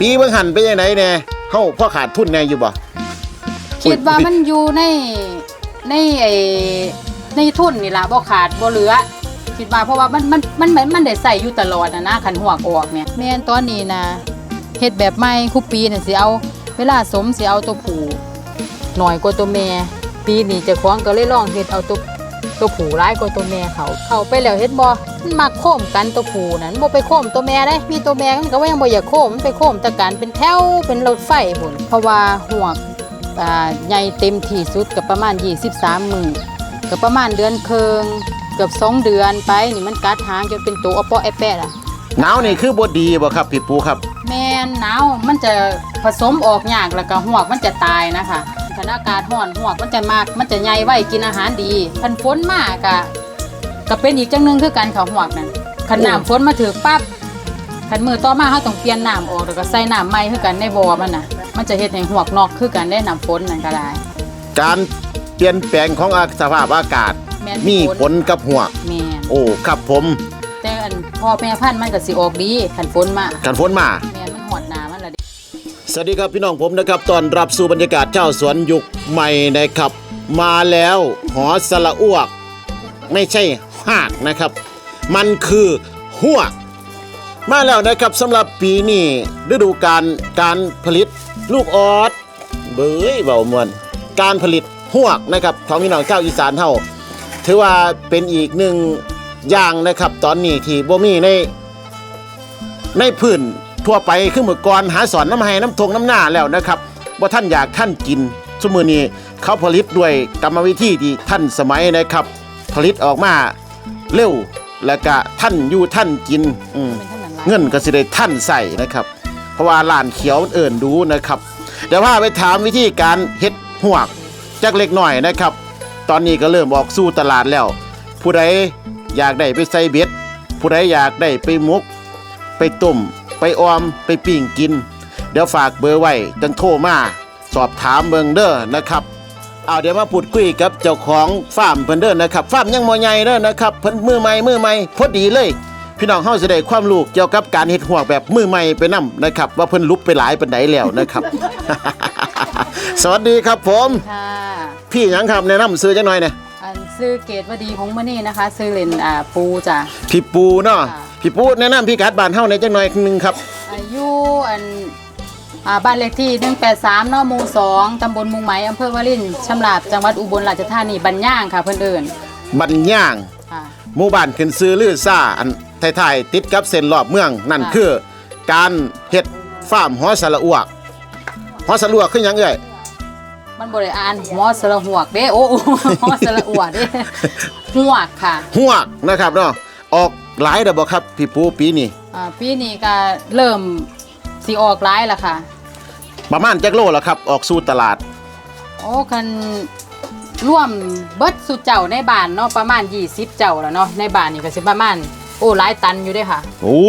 ปีเบิ่งหันไปยังไงแน่เฮาพ่อขาดทุนแน่อยู่บ่คิดว่ามันอยู่ในในไอ้ในทุนนี่ล่ะบ่ขาดบ่เหลือ คิดว่าเพราะว่ามันมันมันมันมันได้ใส่อยู่ตลอดนะนะคันหวกออกเนี่ยแม่นตอนนี้นะเฮ็ดแบบใหม่คุปีน่ะสิเอา เวลาสมสิเอาตัวผู้หน่อยกว่าตัวแม่ปีนี้เจ้าของก็เลยลองเฮ็ดเอาตัว ตัวผู้ร้ายกว่าตัวแม่เขาเขาไปแล้วเฮ็ดบ่มันมักโค้มกันตัวผู้นั่นบ่ไปโค้มตัวแม่ได้มีตัวแม่มันก็ว่ายังบ่อยากโค้มมันไปโค้มแตะการเป็นแถวเป็นรถไฟพุ่นเพราะว่าหวกอ่าใหญ่เต็มที่สุดกับประมาณ 23 มือกับประมาณเดือนเคิงเกือบ2เดือนไปนี่มันกัดหางจนเป็นตัวอปอแอปแปดอะหนาวนี่คือบ่ดีบ่ครับพี่ปูครับ แม่นหนาวมันจะผสมออกยากแล้วก็หวกมันจะตายนะคะ ถ้าอากาศร้อนหวกมันจะมากมันจะใหญ่ไว้กินอาหารดีคันฝนมากก็ก็เป็นอีกจังหนึงคือกันเขาหวกนั่นคันน้ำฝนมาถือปั๊บคันมือต่อมาเขาต้องเปลี่ยนน้ำออกแล้วก็ใส่น้ำใหม่คือกันในบ่อมันน่ะ มันจะเฮ็ดให้หวกนอกคือกันได้น้ำฝนนั่นก็ได้การเปลี่ยนแปลงของสภาพอากาศแม่นมีผลกับหัวกแม่นโอ้ครับผมแต่อันพ่อแม่พันธุ์มันก็สิออกดีขันฝนมากันฝนมาแม่นมันหอดหนามันละดิ สวัสดีครับพี่น้องผมนะครับตอนรับสู่บรรยากาศเจ้าสวนยุคใหม่นะครับ มาแล้วหอสละอ้วก ไม่ใช่หากนะครับ มันคือหัวมาแล้วนะครับสำหรับปีนี้ฤดูการการผลิตลูกออสเบยเบามวนการผลิตหัวกนะครับของพี่น้องเจ้าอีสานเฮาถือว่าเป็นอีกหนึ่งอย่างนะครับ ตอนนี้ที่บ่มีในในพื้น ทั่วไปคือเมื่อก่อนหาสอนน้ำไห้น้ำทงน้ำหน้าแล้วนะครับว่าท่านอยากท่านกินสมือนี้เขาผลิตด้วยกรรมวิธีที่ท่านสมัยนะครับ ผลิตออกมาเร็วแล้วก็ท่านอยู่ท่านกินเงินก็สิได้ท่านใส่นะครับ เพราะว่าร้านเขียวเอิ่นดูนะครับเดี๋ยวว่าไปถามวิธีการเฮ็ดหวกจักเล็กหน่อยนะครับ ตอนนี้ก็เริ่มออกสู่ตลาดแล้ว ผู้ใดอยากได้ไปใส่เบ็ดผู้ใดอยากได้ไปมุก ไปต้ม ไปออมไปปิ้งกิน เดี๋ยวฝากเบอร์ไว้จังโทรมาสอบถามเบิงเด้อนะครับเอาเดี๋ยวมาพูดคุยกับเจ้าของฟาร์มเพิ่นเด้อนะครับฟาร์มยังมอใหญ่เด้อนะครับเพิ่นมือใหม่มือใหม่พอดีเลย พี่น้องเฮาสิได้ความรู้เกี่ยวกับการเฮ็ดหวกแบบมือใหม่ไปนํนะครับ ว่าเพิ่นลุบไปหลายปานใดแล้วนะครับ สวัสดีครับผม ค่ะพี่หยังครับแนะนำซื้อจังหน่อยเนี่ยอันซื้อเกตวดีของมื้อนี้นะคะ ซื้อเลนอ่าปูจ้ะพี่ปูเนาะ ค่ะ พี่ปูแนะนำพี่กัดบ้านเฮาในอยจังหน่อยหนึงครับ อายุอันอ่าบ้านเลขที่ 183เนาะหมู่2ตำบลมุงไหมอำเภอวารินชำราบจังหวัดอุบลราชธานีบันย่างค่ะเพิ่นเอิ้นบันย่าง ค่ะ หมู่บ้านขึ้นซื้อลือซ่าอันท้ายๆติดกับเส้นรอบเมือง นั่นค่ะ คือ การเฮ็ดฟาร์มหอสระอวกหอสระอวกคือหยังเอ่ย มันบ่ได้อ่านหัวสระหวกเด้โอ้ หัวสระอวดเด้หวกค่ะหวกนะครับเนาะออก หลายเด้อบ่ครับพี่ปูปีนี้อ่าปีนี้ก็เริ่มสิออกร้ายแล้วค่ะ ประมาณจักโลแล้วครับ ออกสู่ตลาด โอ้คันร่วมเบิดสุเจ้าในบ้านเนาะประมาณ 20 เจ้าแล้วเนาะในบ้านนี่ก็สิประมาณโอ้หลายตันอยู่เด้ค่ะ โอ้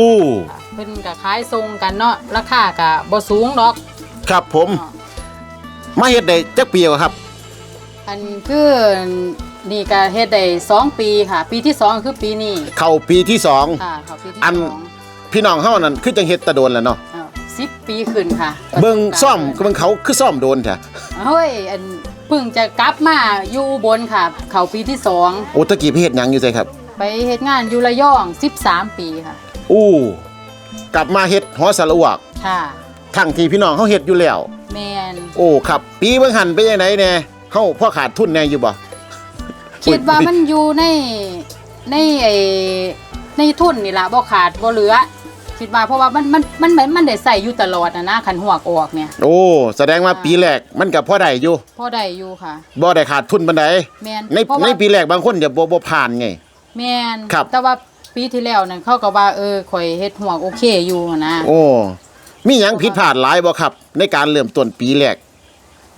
เพิ่นก็ขายทรงกันเนาะราคาก็บ่สูงดอกครับผม มาเฮ็ดได้จักปีแล้วครับ อันคือ นี่ก็เฮ็ดได้2ปีค่ะ ปีที่2คือปีนี้เข้าปีที่สอง ค่ะเขาปีที่อัน สองพี่น้องเฮานั่นคือจังเฮ็ดแตะโดนแหล้วเนาะอ้าว10ปีขึ้นค่ะเบิ่งซ่อมเบิ่งเขาคือซ่อมโดนแท้เฮ้ยอันเพิ่งจะกลับมาอยู่อุบนค่ะ เขาปีที่สองโอ้ตะกี้พี่เฮ็ดหยังอยู่ไสครับ ไปเฮ็ดงานอยู่ระยอง13 ปีค่ะ อู้กลับมาเฮ็ดหอสระอวกค่ะทั้งที่พี่น้องเฮาเฮ็ดอยู่แล้ว แมนโอ้ครับ ปีเบิ่งหันไปยังไงแน่เฮาพ่อขาดทุนแน่อยู่บ่ คิดว่ามันอยู่ในในไอ้ในทุนนี่ล่ะบ่ขาดบ่เหลือ คิดว่าเพราะว่ามันมันมันมันมันได้ใส่อยู่ตลอดนะนะคันหวกออกเนี่ย โอ้ แสดงว่าปีแรกมันก็พอได้อยู่พอได้อยู่ค่ะบ่ได้ขาดทุนปานใดแมนในเพราะในว่าปีแรกบางคนจะบ่บ่ผ่านไง แมนครับ แต่ว่าปีที่แล้วนั่นเขาก็ว่าเออข่อยเฮ็ดหวกโอเคอยู่หั้นนะ โอ้ มีหยังผิดพลาดหลายบ่ครับ ในการเริ่มต้นปีแรก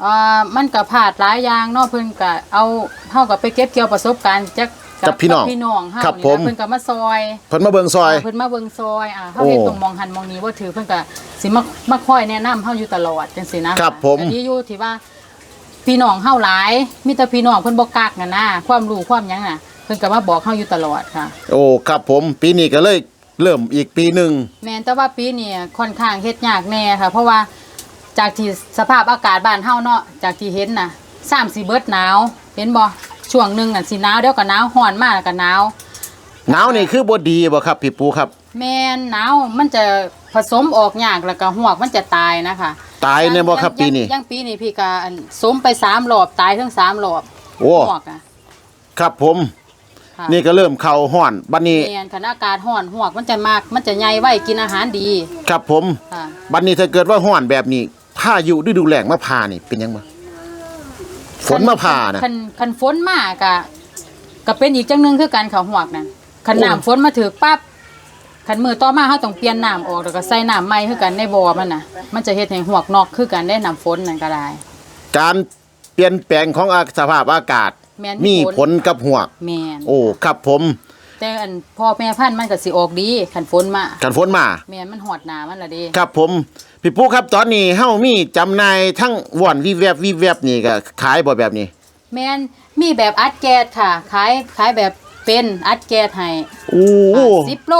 อ่ามันก็พลาดหลายอย่างเนาะเพิ่นก็เอาเฮาก็ไปเก็บเกี่ยวประสบการณ์จากกับพี่น้องพี่น้องเฮาครับนี่ผมนะเพิ่นก็มาซอยเพิ่นมาเบิ่งซอย เพิ่นมาเบิ่งซอยอ่าเฮาโอ้เฮ็ดตรงมองหันมองนี้บ่ถือเพิ่นก็สิมามาคอยแนะนำเฮาอยู่ตลอดจังซี่นะครับผมแต่ดีอยู่ที่ว่าพี่น้องเฮาหลายมีแต่พี่น้องเพิ่นบ่กักน่ะนะความรู้ความหยังน่ะเพิ่นก็มาบอกเฮาอยู่ตลอดค่ะ โอ้ครับผม ปีนี้ก็เลยเริ่มอีกปีหนึ่ง แม่นแต่ว่าปีนี้ค่อนข้างเฮ็ดยากแน่ค่ะ เพราะว่า จากที่สภาพอากาศบ้านเฮาเนาะจากที่เห็นน่ะสามสี่เบิดหนาว เห็นบ่ช่วงหนึงน่ะสิหนาวเดี๋ยวก็หนาวร้อนมากก็หนาวหนาวนี่คือบ่ดีบ่ครับพี่ปูครับ แม่นหนาวมันจะผสมออกยากแล้วก็หวกมันจะตายนะคะตายในบ่ครับยังปีนี้ยังปีนี้พี่ก็อันสมไปสามรอบตายทั้งสามรอบโอ้หวกอะครับผมค่ะนี่ก็เริ่มเข้าห้อนบัดนี้แม่นคันอากาศร้อนหวกมันจะมากมันจะใหญ่ไว้กินอาหารดี ครับผมค่ะบัดนี้ถ้าเกิดว่าห้อนแบบนี้ พายุฤดูแล้งมาพานี่เป็นยังไงฝนมาพานะคันคันฝนมากอะก็เป็นอีกจังหนึงคือการเขาหวกนั่นคันโอ้น้ำฝนมาถึกปั๊บคันมือต่อมาเฮาต้องเปลี่ยนน้ำออกแล้วก็ใส่น้ำใหม่คือกันในบ่อมันน่ะ มันจะเฮ็ดให้หวกนอกคือกันได้น้ำฝนนั่นก็ได้ การเปลี่ยนแปลงของอาสภาพอากาศแม่นมีมีผผลลกับหัวกแม่นโอ้ครับผม แต่อันพ่อแม่พันธุ์มันก็สิออกดีคันฝนมากันฝนมา แม่นมันหอดหนามันละเด้ครับผม พี่ปูครับตอนนี้เฮ้ามีจำหน่ายทั้งว่อนวิแวบวิแวบนี่ก็ขายบ่แบบนี้ แม่นมีแบบอัดแก๊สค่ะ ขายขายแบบเป็นอัดแก๊สให้โอ้สิบโล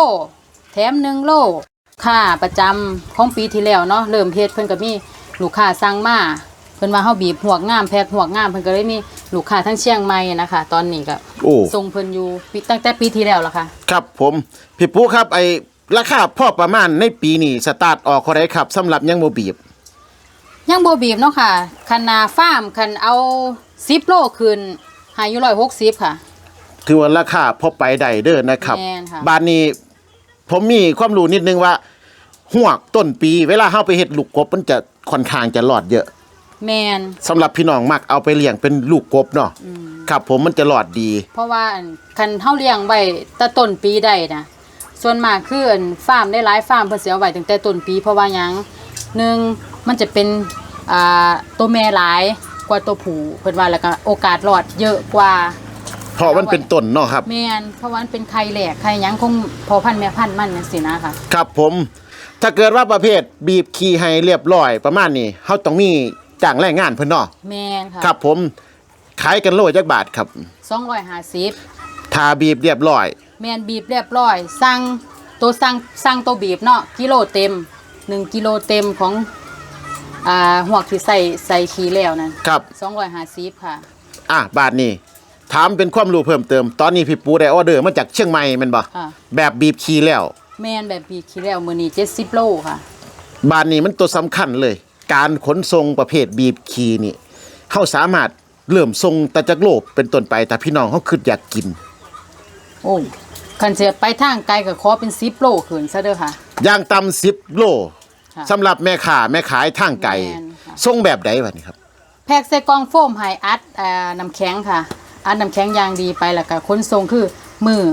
แถมหนึ่งโลค่าประจำของปีที่แล้วเนาะเริ่มเฮ็ดเพิ่นก็มีลูกค้าสั่งมา เพิ่นว่าเฮาบีบหัวกงามแพ็คหัวกงามเพิ่นก็เลยมีลูกค้าทั้งเชียงใหม่นะคะ ตอนนี้ก็โอ้ ส่งเพิ่นอยู่ปีตั้งแต่ปีที่แล้วล่ะค่ะ ครับผมพี่ปูครับไอ้ราคาพ่อประมาณในปีนี้สตาร์ทออกเท่าไรครับสำหรับยังบ่บีบ ยังบ่บีบเนาะค่ะคันนาฟาร์มคันเอา10โลขึ้นหาอยู่160ค่ะ ถือว่าราคาพอไปได้เด้อนะครับ แม่นค่ะ บานนี้ผมมีความรู้นิดนึงว่าหวกต้นปี เวลาเฮาไปเฮ็ดลูกกบมันจะค่อนข้างจะรอดเยอะ แมนสำหรับพี่น้องมักเอาไปเลี้ยงเป็นลูกกบเนาะครับผมมันจะรอดดี เพราะว่าอันคันเฮาเลี้ยงไว้แต่ต้นปีได้นะส่วนมากคืออันฟาร์มได้หลายฟาร์มเพิ่นสิเอาไว้ตั้งแต่ต้นปี เพราะว่าหยังหนึ่งมันจะเป็นอ่าตัวแม่หลายกว่าตัวผู้เพิ่นว่าแล้วก็โอกาสรอดเยอะกว่า เพราะมันเป็นต้นเนาะครับ แม่นเพราะว่ามันเป็นไข่แหลกไข่หยังคงพอพันธุ์แม่พันธุ์มันจังซี่นะคะครับผม ถ้าเกิดว่าประเภทบีบขี้ให้เรียบร้อยประมาณนี้เฮาต้องมี จ้างแรงงานเพิ่นเนาะแม่นค่ะครับผมขายกันโลจักบาทครับ250ถ้าบีบเรียบร้อย แม่นบีบเรียบร้อย สั่งตัวสั่งสั่งตัวบีบเนาะกิโลเต็มหนึ่งกิโลเต็มของอ่าหัวกที่ใส่ใส่ขี้แล้วนั่นครับ สองร้อยห้าสิบค่ะ อะบาทนี้ถามเป็นความรู้เพิ่มเติม ตอนนี้พี่ปูได้ออเดอร์มาจากเชียงใหม่แม่นบ่ค่ะ แบบบีบขี้แล้ว แม่นแบบบีบขี้แล้วมือนี้เจ็ดสิบโลค่ะ บานนี้มันตัวสำคัญเลย การขนส่งประเภทบีบคีนี่เขาสามารถเริ่มส่งแตะจักโลกเป็นต้นไปแต่พี่น้องเขาคืออยากกิน โอ้คันเสียไปทางไกลก็ขอเป็นสิบโลขึ้นซะเด้อค่ะ อย่างต่ำสิบโลค่ะสำหรับแม่ค้าแม่ขายทางไก่แม่นค่ะส่งแบบใดวะนี่ครับ แพ็กใส่กล่องโฟมให้อัดอ่าน้ำแข็งค่ะอัดน้ำแข็งอย่างดีไปแล้วก็ขนส่งคือมือ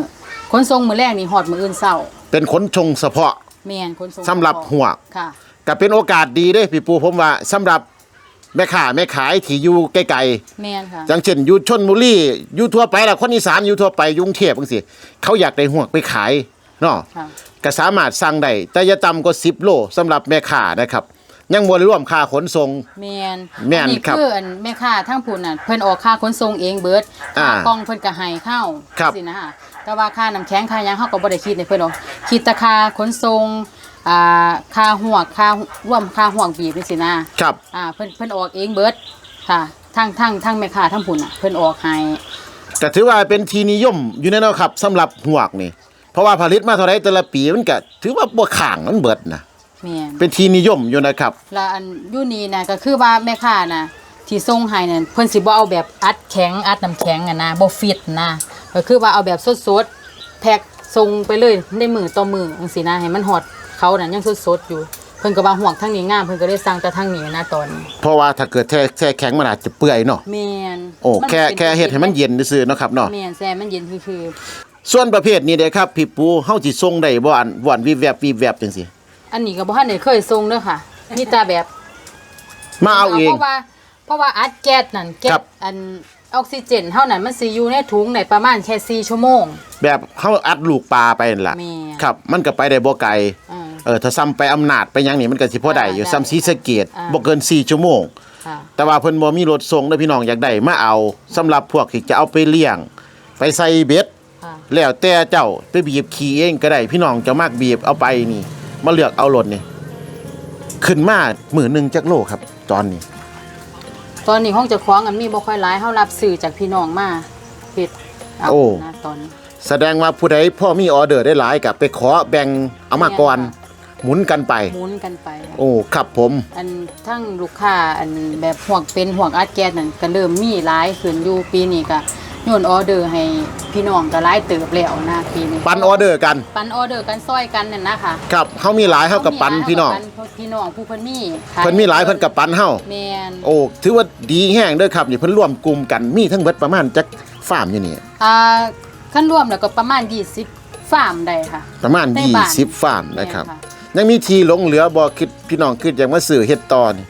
ขนส่งมือแรกนี่ฮอดมืออื่นเศร้าเป็นขนชงเฉพาะแม่นขนส่งสำหรับหัวกค่ะ ก็เป็นโอกาสดีเด้พี่ปูผมว่าสำหรับแม่ค้าแม่ขายที่อยู่ไกลแม่นค่ะ ๆอย่างเช่นอยู่ชนบุรีอยู่ทั่วไปล่ะคนอีสานอยู่ทั่วไปอยกรุงเทพจังซี่เขาอยากได้หัวกไปขายเนาะ ค่ะ ก็สามารถสั่งได้แต่อย่าต่ำกว่า10 โลสำหรับแม่ค้านะครับ ยังบ่ได้รวมค่าขนส่ง แม่นแม่นอัครับคืออันแม่ค้าทั้งผู้น่ะเพิ่นออกค่าขนส่งเองเบิดอ่าค่ากล่องเพิ่นก็ให้เข้าครับสินะคะแต่ว่าค่าน้ำแข็งค่าหยังเฮาก็บ่ได้คิดในเพิ่นหรอกคิดแต่ค่าขนส่ง อ่าค่าหัวกค่ารวมค่าห่วงบีบนี่สินะครับ อ่าเพิ่นเพิ่นออกเองเบิดค่ะทั้งทั้งทั้งแม่ค้าทั้งผู้น่ะเพิ่นออกให้ก็ถือว่าเป็นทีนิยมอยู่แน่นอนครับสำหรับหวกนี่ เพราะว่าผลิตมาเท่าไรแต่ละปีมันก็ถือว่าบ่ข้างมันเบิดนะแม่นเป็นทีนิยมอยู่นะครับ แล้วอันอยู่นี่น่ะก็คือว่าแม่ค้าน่ะที่ส่งให้นั่นเพิ่นสิบ่เอาแบบอัดแข็งอัดน้ำแข็งอะนะบ่ฟิตนะก็คือว่าเอาแบบสดๆแพ็คส่งไปเลยในมือต่อมือจังซี่นะให้มันฮอด เขานั่นยังสดๆอยู่ เพิ่นก็ว่าห่วงทางนี้งามเพิ่นก็เลยสั่งแต่ทางนี้นะตอนนี้เพราะว่าถ้าเกิดแช่แช่แข็งมันอาจจะเปื่อยเนาะแม่นโอ้มันแค่ป็นแค่เฮ็ดให้มันเย็นซื่อๆเนาะครับเนาะ แม่นแซ่มันเย็นคือส่วนประเภทนี้เด้ครับพี่ปูเฮาสิส่งได้บ่อันบ่อันวิบแวบวิบแวบจังซี่ๆอันนี้ก็บ่ทันได้เคยส่งเด้อค่ะมีแต่แบบ มาเอาเองเพราะว่าเพราะว่าอัดแก๊สนั่นแก๊ครัสบ อันออกซิเจนเท่านั้นมันสิอยู่ในถุงในประมาณแค่4ชั่วโมง แบบเฮาอัดลูกปลาไปนั่นล่ะแม่ ครับ มันก็ไปได้บ่ไกล อ่า เออถ้าซ้ำไปอำนาจไปหยังนี่มันก็สิพอได้อยู่อ่าซ้ำศรีสะเกษอ่า บ่เกิน4ชั่วโมง ค่ะ แต่ว่าเพิ่นบ่มีรถส่งเด้อพี่น้องอยากได้มาเอาสำหรับพวกที่จะเอาไปเลี้ยง ไปใส่เบ็ด ค่ะ แล้วแต่เจ้าไปบีบขี่เองก็ได้พี่น้องจะมากบีบเอาไปนี่ มาเลือกเอารถนี่ขึ้นมามือหนึ่งจักโลครับ ตอนนี้ ตอนนี้ห้องเจะคล้าของอันมีบ่ค่อยหลายเฮารับซื้อจากพี่น้องมาเฮ็ดเอาโอ้ นะตอนนี้ แสดงว่าผู้ใดพ่อมีออเดอร์ได้หลายกับไปขอแบ่งเอามาก่อน หมุนกันไป หมุนกันไปค่ะโอ้ครับผม อันทั้งลูกค้าอันแบบห่วงเป็นห่วงอาร์ตแก๊สนั่นก็เริ่มมีหลายขึ้นอยู่ปีนี้ก็โยนออเดอร์ให้พี่น้องก็หลายเติบแล้วนะปีนี้ปันออเดอร์กัน ปันออเดอร์กันซอยกันนั่นนะคะครับเขามีหลายเท่ากับปันพี่น้องพี่น้องผู้เพิ่นมีขเพิ่นมีหลายเพิ่นกับปันเฮา แม่นโอ้ ถือว่าดีแห้งเด้อครับนี่เพิ่นร่วมกลุ่มกัน มีทั้งเบิดประมาณจักฟาร์มอยู่นี่ อ่าขั้นรวมแล้วก็ประมาณ 20ฟาร์มได้ค่ะประมาณในบ้าน20 ฟาร์มนะครับ แม่นค่ะ ยังมีทีหลงเหลือบ่คิดพี่น้องคิดอย่างว่าซื้อเฮ็ดต่อนี่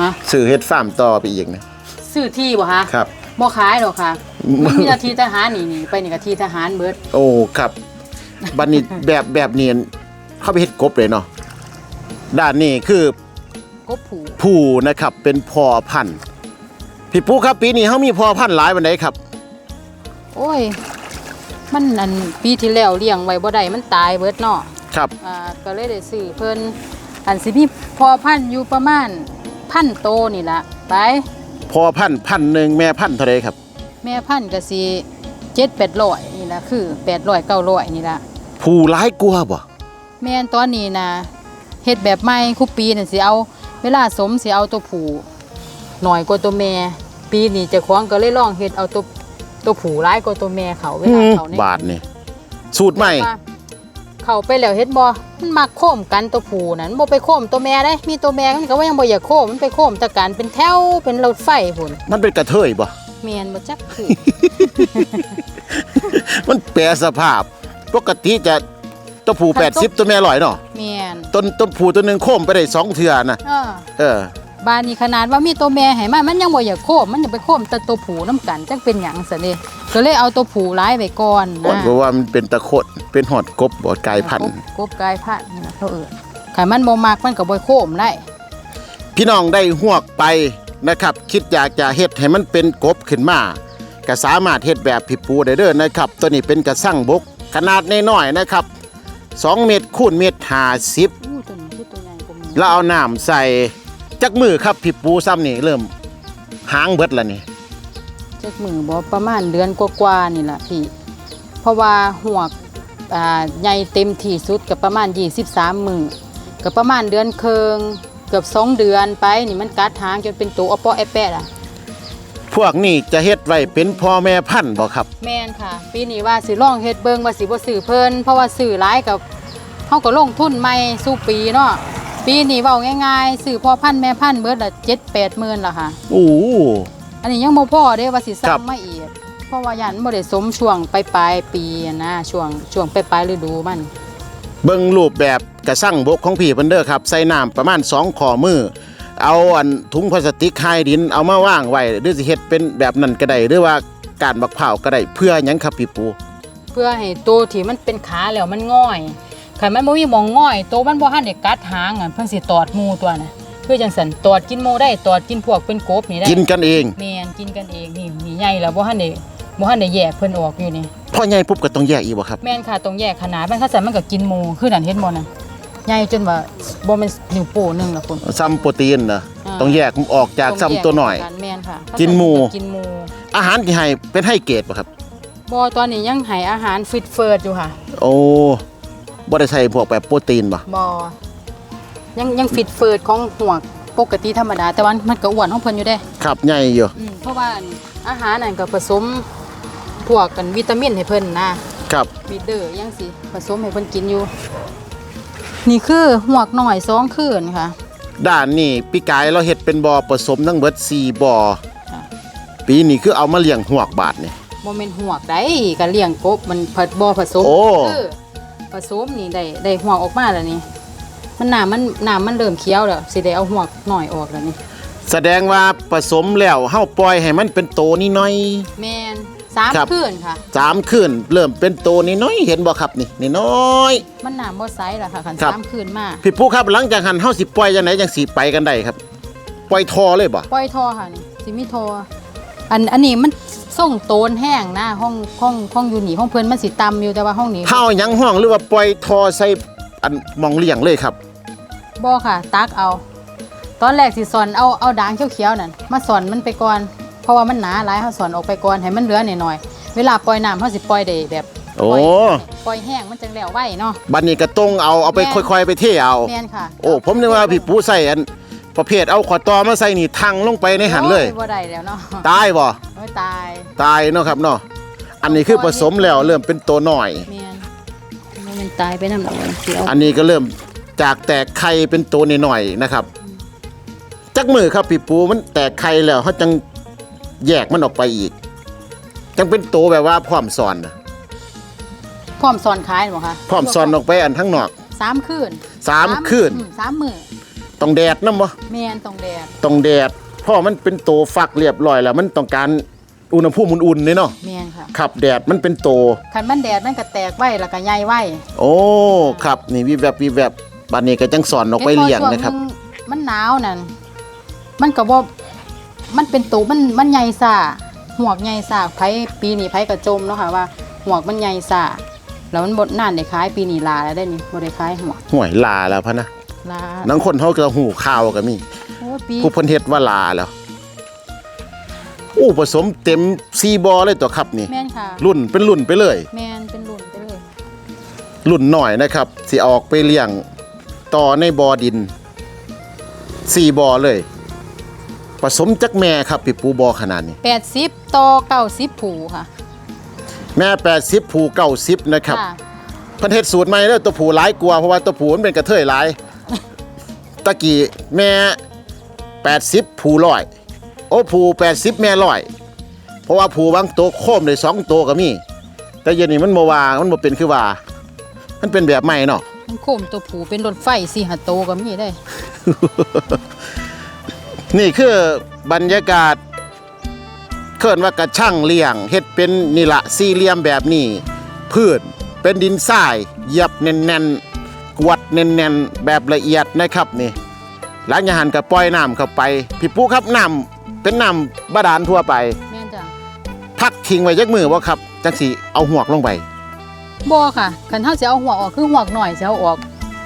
ฮะซื้อเฮ็ดฟาร์มต่อไปอีกนะซื้อที่บ่คะครับ บ่ขายหรอกค่ะมันมีนาทีทหารนี่นี่ไปนี่ก็ที่ทหารเบิดโอ้ครับบัดนี้แบบแบบนี้เข้าไปเฮ็ดกบเลยเนาะด้านนี้คือ กบผูผู้นะครับเป็นพ่อพันธุ์พี่ปุ๊ครับปีนี้เฮามีพ่อพันธุ์หลายปานใดครับ โอ้ย มันอันปีที่แล้วเลี้ยงไว้บ่ได้มันตายเบิดเนาะ ครับอ่าก็เลยได้ซื้อเพิ่นอันสิมีพอพันธุ์อยู่ประมาณพันโตนี่ล่ะไปพ่อพันธุ์พันหนึ่งแม่พันธุ์เท่าไรครับ แม่พันธุ์ก็สิเจ็ดแปดร้อยนี่ล่ะคือแปดร้อยเก้าร้อยนี่ล่ะผู้หลายกลัวาบ่แม่นตอนนี้นะเฮ็ดแบบใหม่คุปีน่ะสิเอา เวลาสมสิเอาตัวผู้หน่อยกว่าตัวแม่ปีนี้เจ้าของก็เลยลองเฮ็ดเอาตัวตัวผู้ร้ายกว่าตัวแม่เขาเวลาเขาใน บาทนี่สูตรใหม่ว่า เขาไปแล้วเฮ็ดบ่มันมักโค้มกันตัวผู้นั้นบ่ไปโค้มตัวแม่ได้ มีตัวแม่มันก็ว่ายังบ่อยากโค้มมันไปโค้มตะการเป็นแถวเป็นรถไฟพุ่นมันเป็นกระเทยบ่แม่นบ่จักคือ มันแปรสภาพ ปกติจะตัวผู้ถ้าตัว80 ตัวแม่ร้อยเนาะแม่นต้นตัวผู้ตัวหนึงโค้มไปได้สองเทื่อนะเออ เออ บ้านนี้ขนาดว่ามีตัวแม่ให้มามันยังบ่อยากโค้มมันอยากไปโค้มแต่ตัวผู้นํกันจักเป็นหยังซะนี่ก็เลยเอาตัวผู้ร้ายไว้ก่อนก่อนนะเพราะว่ามันเป็นตะโคดเป็นหอดกบบ่กลายพันธุ์กบกบกายพันธุ์นี่นะเขาเอิ้นคันมันบ่มักมันก็บ่โค้มได้พี่น้องได้หวกไปนะครับ คิดอยากจะเฮ็ดให้มันเป็นกบขึ้นมาก็สามารถเฮ็ดแบบผิดปูได้เด้อนะครับ ตัวนี้เป็นกระสั่งบก ขนาดน้อยๆนะครับ 2 เมตรคูณเมตร50อู้ตัวนี้คือตัวใหญ่กว่าหมู แล้วเอาน้ำใส่ จักมือครับผิดปูซ้ำนี่เริ่มหางเบิดแล้วนี่จักมือบ่ประมาณเดือนกว่าๆนี่ล่ะพี่ เพราะว่าหวกอ่าใหญ่เต็มที่สุดก็ประมาณ 23 มือก็ประมาณเดือนเคิงเกือบสองเดือนไปนี่มันกัดหางจนเป็นตัวอปอแอปแปะอะ พวกนี้จะเฮ็ดไว้เป็นพ่อแม่พันธุ์บ่ครับ แม่นค่ะ ปีนี้ว่าสิลองเฮ็ดเบิ่งว่าสิบ่ซื้อเพิ่นเพราะว่าซื้อหลายกับเฮาก็ลงทุนใหม่สู้ปีเนาะ ปีนี้เว้าง่ายๆซื้อพ่อพันธุ์แม่พันธุ์เบิดละ7-8หมื่นล่ะค่ะ โอ้โห อันนี้ยังบ่พอเด้ว่าสิสครัร้างบมาอีกเพราะว่ายันบ่ได้สมช่วงปลายๆปีอะนะช่วงช่วงปลายๆฤดูมัน เบิ่งรูปแบบกระสั่งบกของพี่เพิ่นเด้อครับ ใส่น้ำประมาณ 2 ข้อมือ เอาอันถุงพลาสติกคายดินเอามาว่างไว้หรือสิเฮ็ดเป็นแบบนั้นก็ได้หรือว่าการบักเผาวก็ได้เพื่อหยังครับพี่ปู เพื่อให้ตัวที่มันเป็นขาแล้วมันง่อย คันมันบ่มีหมองง่อยตัวมันบ่ทันได้กัดหางอะเพิ่นสิตอดหมูตัวน่ะคือจังซั่นตอดกินหมูได้ตอดกินพวกเป็นกบนี่ได้กินกันเองแม่นกินกันเองนี่นี่ใหญ่แล้วบ่ทันได้บ่ทันได้แยกเพิ่นออกอยู่นี่พ่อใหญ่ปุ๊บก็ต้องแยกอีกบ่ครับแม่นค่ะต้องแยกขนาดมันคันซั่นมันก็กินหมูคือนั่นเห็นบ่นั่นใหญ่จนว่าบ่แม่นนิ้วโป้งหนึงล่ะคุณซ้ำโปรตีนนะอ่าต้องแยกออกจากซ้ำตัวหน่อยต้งแกกัแม่นค่ะกินหมูกินหมูอาหารที่ให้เป็นให้เกรดบ่ครับบ่ตอนนี้ยังให้อาหารฟิตเฟิร์ดอยู่ค่ะ โอ้ บ่ได้ใส่พวกแบบโปรตีนบ่บ่ยังยังฟิตเฟิร์ดของหวกปกติธรรมดา แต่ว่ามันก็อ้วนของเพิ่นอยู่เด้ครับใหญ่อยู่อืมเพราะว่าอาหารนั่นก็ผสมพวกกันวิตามินให้เพิ่นนะครับวิตเดอร์อิหยังสิผสมให้เพิ่นกินอยู่ นี่คือหวกหน่อยสองคืนค่ะ ด้านนี้ปีกายเราเฮ็ดเป็นบ่อผสมทั้งเบิด4บ่อค่ะ ปีนี้คือเอามาเลี้ยงหวกบาทนี่บ่แม่นหวกได้ก็เลี้ยงกบมันผัดบ่ผสมโอ้ คือ ผสมนี่ได้ได้หวกออกมาแล้วนี่มันน้ำมันน้ำมันเริ่มเขียวแล้วสิได้เอาหวกหน่อยออกแล้วนี่แสดงว่าผสมแล้วเฮาปล่อยให้มันเป็นโตนิดหน้อย แม่นสามครับ คืนค่ะ สามคืนเริ่มเป็นโตนิดน้อยเห็นบ่ครับนี่นิดน้อย มันน้ำบ่ใสแล้วค่ะคันครับ สามคืนมาพี่ปุ๊ครับหลังจากหันเฮาสิปล่อยจังไหนจังสิไปกันได้ครับ ปล่อยทอเลยบ่ปล่อยทอค่ะนี่สิมีทอ อันอันนี้มันส่งโตนแห้งนะห้องห้องห้องอยู่นี่ห้องเพิ่นมันสิต่ำอยู่แต่ว่าห้องนี้เฮาหยังห้องหรือว่าปล่อยทอใส่อันหมองเลี้ยงเลยครับบ่ค่ะ ตักเอา ตอนแรกสิสอนเอาเอาด่างเขียวๆนั่นมาสอนมันไปก่อน เพราะว่ามันหนาหลายเฮาสอนออกไปก่อนให้มันเหลือหน่อยๆเวลาปล่อยน้ำเฮาสิปล่อยได้แบบโอ้ปล่ยปล่อยแห้งมันจังแล้วไว้เนาะบัดนี้ก็ต้องเอาเอาไปแม่นค่อย ๆ ไปเทเอาแม่นค่ะ โอ้ผมนึกว่าพี่ปูใส่อัน ประเภทเอาขอตอมาใส่นี่ทังลงไปในหันเลยโอ้บ่ได้แล้วเนาะตายบ่โอ้ยตายตายเนาะครับเนาะอันนี้คือผสมแล้วเริ่มเป็นตัวหน่อยแม่นมันตายไปนำดอกสิเอาอันนี้ก็เริ่มจากแตกไข่เป็นตัวหน่อยๆนะครับ จักมือครับพี่ปูมันแตกไข่แล้วเขาจังแยกมันออกไปอีก จังเป็นตัวแบบว่าพร้อมสอนน่ะพร้อมสอนขายบ่คะพร้อมสอนออกไปอันทั้งนอก สามคืนสามคืน อืมสามมื้อ ต้องแดดนำบ่แม่นต้องแดดต้องแดดเพราะมันเป็นตัวฟักเรียบร้อยแล้วมันต้องการอุณหภูมิอุ่นๆนี่เนาะแม่นค่ะขับแดดมันเป็นตัวคันมันแดดมันก็แตกไว้แล้วก็ใหญ่ไว้โอ้ครับนี่วิบแวบวิบแวบบัดนี้ก็จังสอนออกไปเลี้ยงนะครับเห็บ่ช่วงหงมันหนาวนั่นมันก็บ่มันเป็นตูมันมันใหญ่ซ่าหวกใหญ่ซ่าไผปีนี้ไผก็จมเนาะค่ะว่าหวกมันใหญ่ซ่าแล้วมันบ่นานได้ขายปีนี้ลาแล้วได้นี่บ่ได้ขายหวกห่วยลาแล้วพะนะ ลานังคนเขาก็หูข่าวก็มี โอ้ปีผู้เพันเฮ็ดว่าลาแล้วอู้ผสมเต็มซีบอเลยตัวครับนี่ แม่นค่ะ รุ่นเป็นรุ่นไปเลย แม่นเป็นรุ่นไปเลยรุ่นหน่อยนะครับสิออกไปเลี้ยงต่อในบอดินซีบอเลย ผสมจักแม่ครับพี่ปูบอขนาดนี้ 80ต่อ90ผูค่ะแม่ 80 ผู90นะครับค่ะ เพันเฮ็ดสูตรใหม่เด้อตัวผูหลายกว่าเพราะว่าตัวผูมันเป็นกระเทยหลาย ตะกี้แม่ 80 ผูร้อย โอ้ผู80 แม่ร้อย เพราะว่าผูบางตัวโค้มได้สองตัวก็มี แต่เย็นนี้มันบ่ว่ามันบ่เป็นคือว่า มันเป็นแบบใหม่เนาะ มันโคมตัวผูเป็นรถไฟ4 5โตวก็มีได้ นี่คือบรรยากาศเคินว่ากระช่างเลี้ยงเฮ็ดเป็นนี่ละสี่เหลี่ยมแบบนี้ พืชเป็นดินทรายเหยียบแน่นๆกวด แน่นๆแบบละเอียดนะครับนี่หลังจากหันกับปล่อยน้ำเข้าไป พี่ปูครับน้ำเป็นน้ำบาดาลทั่วไป แม่นจ้ะพักทิ้งไว้ยักมือว่าครับจังสีเอาหวกลงไปบ่ค่ะคันเฮาสิเอาหัวออกคือหัวหน่อยสิเอาออก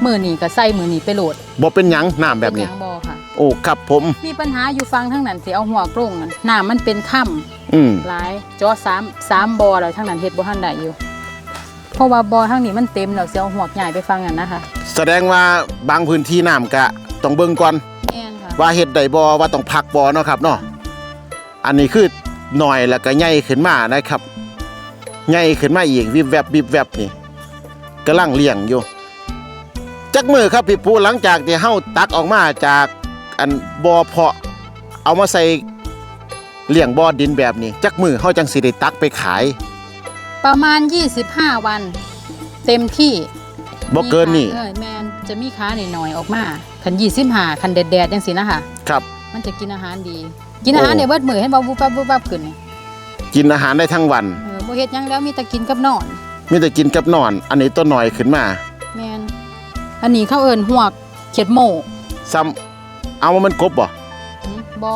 มื้อนี้ก็ใส่มื้อนี้ไปโหลดบ่เป็นหยังน้ำแบบนี้ เป็หยังบ่ค่ะ โอ้ครับผม มีปัญหาอยู่ฟังทั้งนั้นสิเอาหัวกลงนั่นน้ำมันเป็นค่ำ อืมหลายจอสามสามบ่อแล้วทั้งนั้นเฮ็ดบ่ทันได้อยู่ เพราะว่าบ่อทั้งนี้มันเต็มแล้วสิเอาหัวกใหญ่ไปฟังนั่นนะคะ แสดงว่าบางพื้นที่น้ำกะต้องเบิ่งก่อนแม่นค่ะว่าเฮ็ดได้บ่ว่าต้องพักบ่เนาะครับเนาะอันนี้คือหน่อยแล้วก็ใหญ่ขึ้นมานะครับใหญ่ขึ้นมาอีกวิบแวบวิบแวบนี่กำลังเลี้ยงอยู่จักมือครับพี่ปูหลังจากที่เฮาตักออกมาจากอันบ่อเพาะเอามาใส่เลี้ยงบ่อดินแบบนี้จักมือเฮาจังสิได้ตักไปขาย ประมาณ 25 วัน เต็มที่ บ่เกินนี่มีขาเออแม่นจะมีขาหน่อยๆออกมาคัน25คันแดดๆจังซี่นะคะครับ มันจะกินอาหารดี กินอาหารโอ้ในเบิดมื้อเห็นบ่วุบวับวุบวับขึ้นนี่กินอาหารได้ทั้งวัน เออบ่เฮ็ดหยังแล้วมีแต่กินกับนอน มีแต่กินกับนอน อันนี้ตัวหน่อยขึ้นมาแม่นอันนี้เขาเอิ้นหวกเขียดโหม่ซ้ำเอาว่ามันกบบ่หืมบ่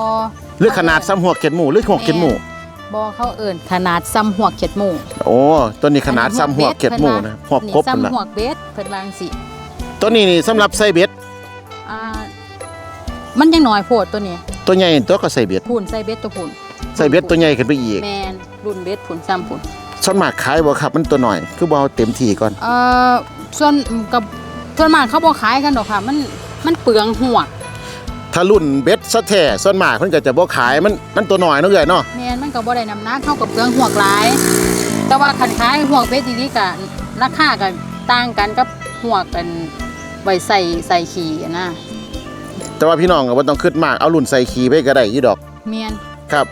หรือขนาดซ้ำหัวเข็ดหมูหรือหัวเข็ดหมู บ่เขาเอิ้นขนาดซ้ำหวกเขียดโหม่โอ้ตัวนี้ขนาดซ้ำหัวเข็ดหมูนะหัวนี่กบนั่นซ้ำล่ะหวกเบ็ดเพิ่นวาจั่งสิตัวนี้นี่สำหรับใส่เบ็ดอ่ามันยังน้อยโพดตัวนี้ตัวใหญ่ตัวก็ใส่เบ็ดพูนใส่เบ็ดตัวพูนใส่เบ็ดตัวใหญ่ขึ้นไปอีกแมนรุ่นเบ็ดพูนซ้ำพูนส่วนมากขายบ่ครับมันตัวหน่อย คือบ่เอาเต็มที่ก่อนเอ่อส่วนกับส่วนมากเขาบ่ขายกันดอกค่ะ มันมันเปลืองหัวกถ้ารุ่นเบ็ดซะแท้ส่วนมากเพิ่นก็จะบ่ขายมันมันตัวหน่อยเนาะเอ้ยเนาะแมนมันก็บ่ได้น้ำหนักเท่ากับเปลืองหัวกหลาย แต่ว่าคันขายหัวกเบ็ดดีๆก็ราคาก็ต่างกันกับหัวกกันไว้ใส่ใส่ขี่อะนะแต่ว่าพี่น้องก็บ่ต้องคิดมากเอารุ่นใส่ขี้ไปก็ได้อยู่ดอกแมนครับ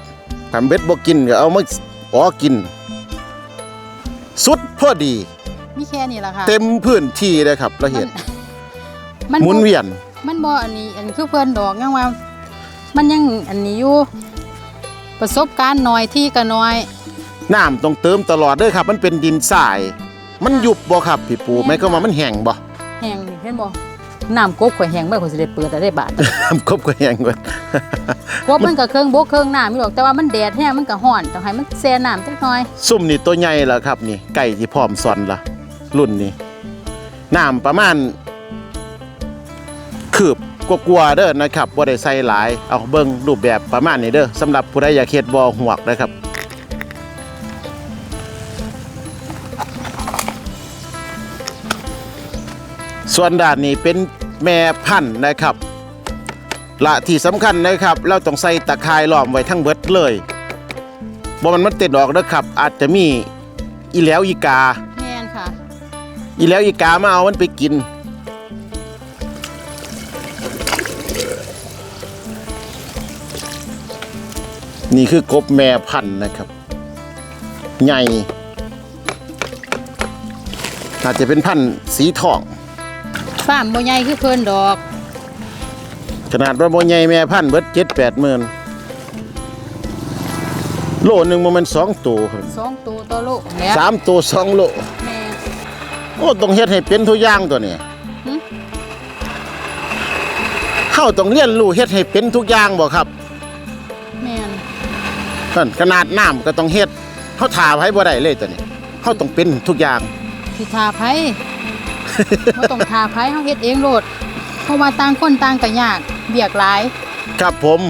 ถ้าเบ็ดบ่กินก็เอามาอ๋อกิน สุดพอดี มีแค่นี้ล่ะค่ะเต็มพื้นที่เลยครับเราเห็นมันหมุนเวียน มันบ่อันนี้อันคือเพิ่นดอกยังว่า มันยังอันนี้อยู่ ประสบการณ์น้อยที่ก็น้อย น้ำต้องเติมตลอดเด้อครับ มันเป็นดินทราย มันยุบบ่ครับพี่ปูไหมก็ว่ามันแห้งบ่แห้งนี่เห็นบ่น้ำกบข่อยแห้งเมื่อข่อยสิได้เปิดแต่ได้บาททำครบก็ยังเว้ยกบมันก็เครื่องบกเครื่องน้ำอยู่หรอกแต่ว่ามันแดดแห้งมันก็ร้อนต้องให้มันแช่น้ำจักหน่อย ซุ่มนี่ตัวใหญ่แล้วครับนี่ไก่ที่พร้อมสอนละรุ่นนี้น้ำประมาณคืบ กลัวาๆเด้อนะครับบ่ได้ใส่หลาย เอาเบิ่งรูปแบบประมาณนี้เด้อสำหรับผู้ใดอยากเฮ็ดบ่อหวกนะครับส่วนด้านนี้เป็นแม่พันธุ์นะครับ ละที่สำคัญนะครับ เราต้องใส่ตะข่ายล้อมไว้ทั้งเบิดเลยบ่มันมันเต็ดออกเด้อครับ อาจจะมีอีแล้วอีกาแม่นค่ะ อีแล้วอีกามาเอามันไปกิน นี่คือกบแม่พันธุ์นะครับ ใหญ่อาจจะเป็นพันธุ์สีทองฟาร์มบ่ใหญ่คือเพิ่นดอก ขนาดว่าโมใหญ่แม่พันธุ์เบิดเจ็ดแปดหมื่นโลหนึ่งมันสองตัวครับสองตัวต่อโลแล้วสามตัวสองโลแม่โอ้ต้องเฮ็ดให้เป็นทุกอย่างตัวนี้หึเฮาต้องเรียนรู้เฮ็ดให้เป็นทุกอย่างบ่ครับ แม่น นั่นขนาดน้ำก็ต้องเฮ็ดเฮาถ่าไว้บ่ได้เลยตัวนี้เฮาต้องเป็นทุกอย่างสิทาไผบ่ต้องทาไผเฮาเฮ็ดเองโลดเพราะว่าต่างคนต่างก็ยากเบียกหลาย ครับผม